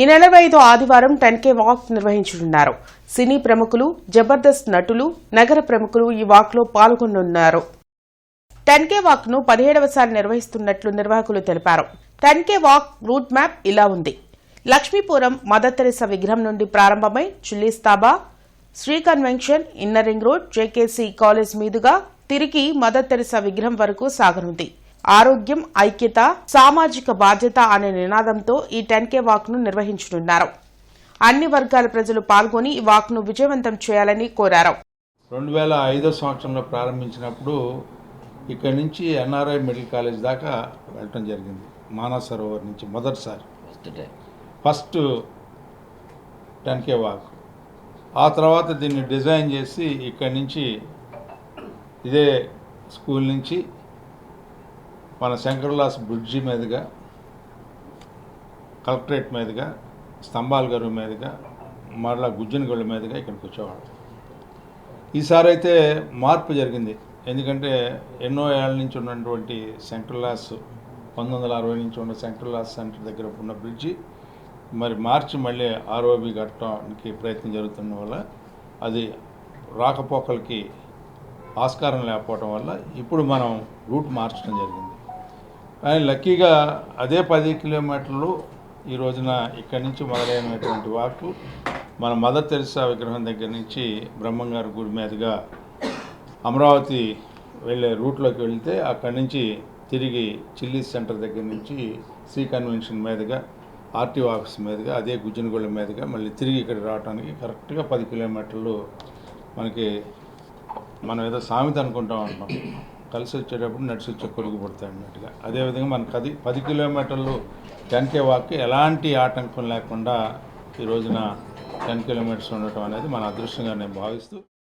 ఈ నెల ఐదు ఆదివారం టెన్ కే వాక్ నిర్వహించనున్నారు. సినీ ప్రముఖులు జబర్దస్త్ నటులు నగర ప్రముఖులు ఈ వాక్లో పాల్గొనున్నారు టెన్ కే పదిహేడవసారి నిర్వహిస్తున్నట్లు నిర్వాహకులు తెలిపారు. Ten K walk route map ఇలా ఉంది. లక్ష్మీపురం మదర్ విగ్రహం నుండి ప్రారంభమై చుల్లీస్తాబా Shri convention inner ring road JKC college మీదుగా తిరిగి మదర్ విగ్రహం వరకు సాగనుంది. ఆరోగ్యం ఐక్యత సామాజిక బాధ్యత అనే నినాదంతో ఈ టెన్ కే వాక్ను నిర్వహించనున్నారు. అన్ని వర్గాల ప్రజలు పాల్గొని ఈ వాక్ను విజయవంతం చేయాలని కోరారు. రెండు వేల ఐదో సంవత్సరంలో ప్రారంభించినప్పుడు ఇక్కడి నుంచి ఎన్ఆర్ఐ మెడికల్ కాలేజ్ దాకా వెళ్ళటం జరిగింది. మానస్ సరోవర్ నుంచి మొదటిసారి. First time first ten K walk. ఆ తర్వాత దీన్ని డిజైన్ చేసి ఇక్కడి నుంచి ఇదే స్కూల్ నుంచి మన శంకర్లాస్ బ్రిడ్జి మీదుగా కలెక్టరేట్ మీదుగా స్తంభాల గరువు మీదుగా మరలా గుజ్జనగొళ్ళ మీదుగా ఇక్కడికి వచ్చేవాడు ఈసారి అయితే మార్పు జరిగింది. ఎందుకంటే ఎన్నో ఏళ్ళ నుంచి ఉన్నటువంటి సెంట్రలాస్ పంతొమ్మిది వందల అరవై నుంచి ఉన్న సెంట్రలాస్ సెంటర్ దగ్గర ఉన్న బ్రిడ్జి మరి మార్చి మళ్ళీ ఆర్ఓబి కట్టడానికి ప్రయత్నం జరుగుతున్న వల్ల అది రాకపోకలకి ఆస్కారం లేకపోవడం వల్ల ఇప్పుడు మనం రూట్ మార్చడం జరిగింది. కానీ లక్కీగా అదే పది కిలోమీటర్లు ఈ రోజున ఇక్కడి నుంచి మొదలైనటువంటి వాకు మన మదర్ తెరిసా విగ్రహం దగ్గర నుంచి బ్రహ్మంగారి గుడి మీదుగా అమరావతి వెళ్ళే రూట్లోకి వెళ్తే అక్కడి నుంచి తిరిగి చిల్లీస్ సెంటర్ దగ్గర నుంచి శ్రీ కన్వెన్షన్ మీదుగా ఆర్టీఓ ఆఫీస్ మీదుగా అదే గుజ్జనగూడెం మీదుగా మళ్ళీ తిరిగి ఇక్కడ రావడానికి కరెక్ట్గా పది కిలోమీటర్లు మనకి మనం ఏదో సామెత అనుకుంటాం అంటాం కలిసి వచ్చేటప్పుడు నడిచి వచ్చే కొడుకు పడతాయి అన్నట్టుగా. అదేవిధంగా మనకు పది పది కిలోమీటర్లు టెన్ కే వాక్కి ఎలాంటి ఆటంకం లేకుండా ఈ రోజున టెన్ కిలోమీటర్స్ ఉండటం అనేది మన అదృష్టంగా నేను భావిస్తూ